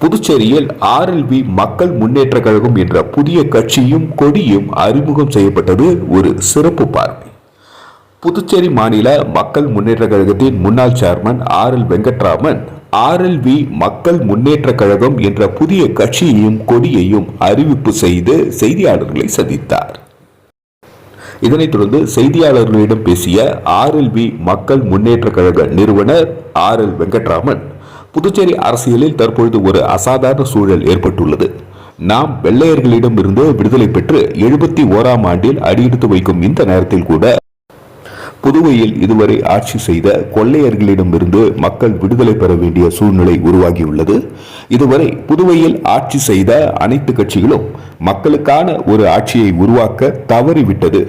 புதுச்சேரியில் ஆர்எல்வி மக்கள் முன்னேற்ற கழகம் என்ற புதிய கட்சியும் கொடியும் அறிமுகம் செய்யப்பட்டது ஒரு சிறப்பு பார்வை. புதுச்சேரி மாநில மக்கள் முன்னேற்ற கழகத்தின் முன்னாள் chairman R L Venkatraman RLV Makkal Munnetra Kazhagam என்ற புதிய கட்சியையும் கொடியையும் அறிவிப்பு செய்து செய்தியாளர்களை சந்தித்தார். இதனைத் தொடர்ந்து செய்தியாளர்களிடம் பேசிய ஆர்எல்வி மக்கள் முன்னேற்ற கழக நிறுவனர் ஆர் எல் வெங்கட்ராமன் புதுச்சேரி அரசியலில் தற்பொழுது ஒரு அசாதாரண சூழல் ஏற்பட்டுள்ளது. நாம் வெள்ளையர்களிடம் இருந்து விடுதலை பெற்று எழுபத்தி ஓராம் ஆண்டில் அடியெடுத்து வைக்கும் இந்த நேரத்தில் கூட புதுவையில் இதுவரை ஆட்சி செய்த கொள்ளையர்களிடமிருந்து மக்கள் விடுதலை பெற வேண்டிய சூழ்நிலை உருவாகியுள்ளது. இதுவரை புதுவையில் ஆட்சி செய்த அனைத்து கட்சிகளும் மக்களுக்கான ஒரு ஆட்சியை உருவாக்க தவறிவிட்டது.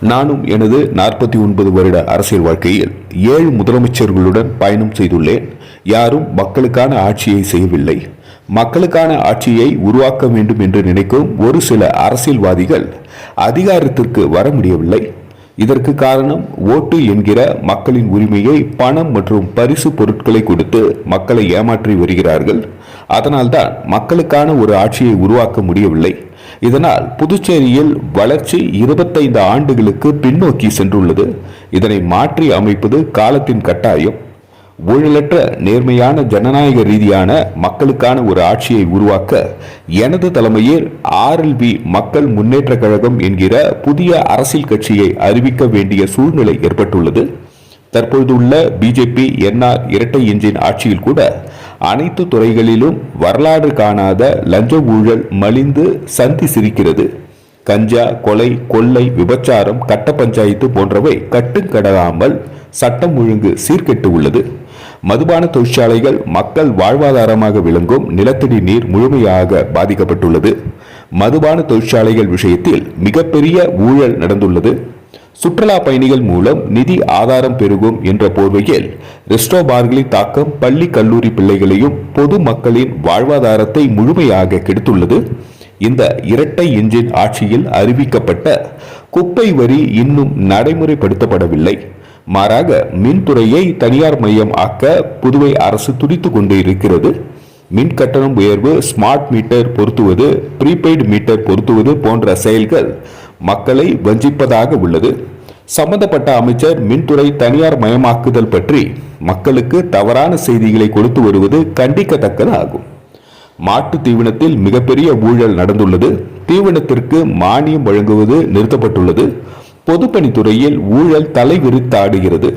நானும் எனது நாற்பத்தி ஒன்பது வருட அரசியல் வாழ்க்கையில் ஏழு முதலமைச்சர்களுடன் பயணம் செய்துள்ளேன். யாரும் மக்களுக்கான ஆட்சியை செய்யவில்லை. மக்களுக்கான ஆட்சியை உருவாக்க வேண்டும் என்று நினைக்கும் ஒரு சில அரசியல்வாதிகள் அதிகாரத்திற்கு வர முடியவில்லை. இதற்கு காரணம் ஓட்டு என்கிற மக்களின் உரிமையை பணம் மற்றும் பரிசு பொருட்களை கொடுத்து மக்களை ஏமாற்றி வருகிறார்கள். அதனால்தான் மக்களுக்கான ஒரு ஆட்சியை உருவாக்க முடியவில்லை. இதனால் புதுச்சேரியில் வளர்ச்சி இருபத்தைந்து ஆண்டுகளுக்கு பின்னோக்கி சென்றுள்ளது. இதனை மாற்றி அமைப்பது காலத்தின் கட்டாயம். ஊழலற்ற நேர்மையான ஜனநாயக ரீதியான மக்களுக்கான ஒரு ஆட்சியை உருவாக்க எனது தலைமையில் ஆர்எல்வி மக்கள் முன்னேற்ற கழகம் என்கிற புதிய அரசியல் கட்சியை அறிவிக்க வேண்டிய சூழ்நிலை ஏற்பட்டுள்ளது. தற்பொழுதுள்ள பிஜேபி என்ஆர் இரட்டை எஞ்சின் ஆட்சியில் கூட அனைத்து துறைகளிலும் வரலாறு காணாத லஞ்ச ஊழல் மலிந்து சந்தி சிரிக்கிறது. கஞ்சா கொலை கொள்ளை விபச்சாரம் கட்ட பஞ்சாயத்து போன்றவை கட்டுக்கடலாமல் சட்டம் ஒழுங்கு சீர்கெட்டு உள்ளது. மதுபான தொழிற்சாலைகள் மக்கள் வாழ்வாதாரமாக விளங்கும் நிலத்தடி நீர் முழுமையாக பாதிக்கப்பட்டுள்ளது. மதுபான தொழிற்சாலைகள் விஷயத்தில் மிகப்பெரிய ஊழல் நடந்துள்ளது. சுற்றுலா பயணிகள் மூலம் நிதி ஆதாரம் பெருகும் என்ற போர்வையில் ரெஸ்டோ பார்களின் தாக்கம் பள்ளி கல்லூரி பிள்ளைகளையும் பொது மக்களின் வாழ்வாதாரத்தை முழுமையாக கெடுத்துள்ளது. இந்த இரட்டை எஞ்சின் ஆட்சியில் அறிவிக்கப்பட்ட குப்பை வரி இன்னும் நடைமுறைப்படுத்தப்படவில்லை. மாறாக மின்துறையை தனியார் மையம் ஆக்க புதுவை அரசு துடித்துக் கொண்டு இருக்கிறது மின் கட்டணம் உயர்வு ஸ்மார்ட் மீட்டர் பொருத்துவது ப்ரீபெய்டு மீட்டர் பொருத்துவது போன்ற செயல்கள் மக்களை வஞ்சிப்பதாக உள்ளது. சம்பந்தப்பட்ட அமைச்சர் மின்துறை தனியார் மயமாக்குதல் பற்றி மக்களுக்கு தவறான செய்திகளை கொடுத்து வருவது கண்டிக்கத்தக்கது ஆகும் மாட்டு தீவனத்தில் மிகப்பெரிய ஊழல் நடந்துள்ளது. தீவனத்திற்கு மானியம் வழங்குவது நிறுத்தப்பட்டுள்ளது. பொதுப்பணித்துறையில் ஊழல் தலைவிரித்தாடுகிறது.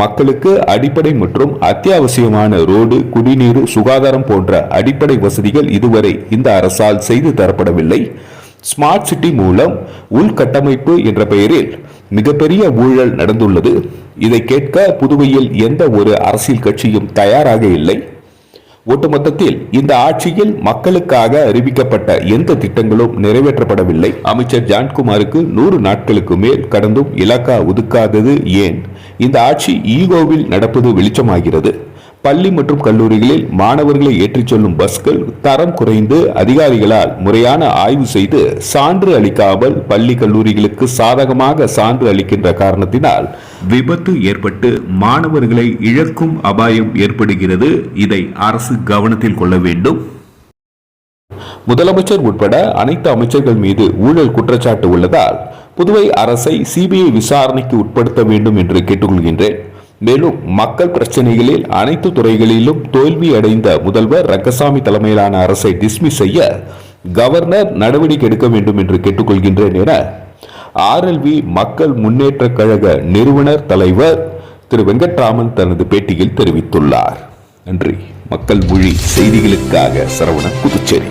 மக்களுக்கு அடிப்படை மற்றும் அத்தியாவசியமான ரோடு குடிநீர் சுகாதாரம் போன்ற அடிப்படை வசதிகள் இதுவரை இந்த அரசால் செய்து தரப்படவில்லை. ஸ்மார்ட் சிட்டி மூலம் உள்கட்டமைப்பு என்ற பெயரில் மிகப்பெரிய ஊழல் நடந்துள்ளது. இதை கேட்க புதுவையில் எந்த ஒரு அரசியல் கட்சியும் தயாராக இல்லை. ஒட்டுமொத்தத்தில் இந்த ஆட்சியில் மக்களுக்காக அறிவிக்கப்பட்ட எந்த திட்டங்களும் நிறைவேற்றப்படவில்லை. அமைச்சர் ஜான்குமாருக்கு நூறு நாட்களுக்கு மேல் கடந்தும் இலாக்கா ஒதுக்காதது ஏன்? இந்த ஆட்சி ஈகோவில் நடப்பது வெளிச்சமாகிறது. பள்ளி மற்றும் கல்லூரிகளில் மாணவர்களை ஏற்றிச் செல்லும் பஸ்கள் தரம் குறைந்து அதிகாரிகளால் முறையான ஆய்வு செய்து சான்று அளிக்காமல் பள்ளி கல்லூரிகளுக்கு சாதகமாக சான்று அளிக்கின்ற காரணத்தினால் விபத்து ஏற்பட்டு மாணவர்களை இழக்கும் அபாயம் ஏற்படுகிறது. இதை அரசு கவனத்தில் கொள்ள வேண்டும். முதலமைச்சர் உட்பட அனைத்து அமைச்சர்கள் மீது ஊழல் குற்றச்சாட்டு உள்ளதால் புதுவை அரசை சிபிஐ விசாரணைக்கு உட்படுத்த வேண்டும் என்று கேட்டுக்கொள்கின்றேன். மேலும் மக்கள் பிரச்சனைகளில் அனைத்து துறைகளிலும் தோல்வி அடைந்த முதல்வர் ரங்கசாமி தலைமையிலான அரசை டிஸ்மிஸ் செய்ய கவர்னர் நடவடிக்கை எடுக்க வேண்டும் என்று கேட்டுக்கொள்கின்றேன் என ஆர்எல்வி மக்கள் முன்னேற்ற கழக நிறுவனர் தலைவர் திரு வெங்கட்ராமன் தனது பேட்டியில் தெரிவித்துள்ளார். நன்றி. மக்கள் மொழி செய்திகளுக்காக சரவண புதுச்சேரி.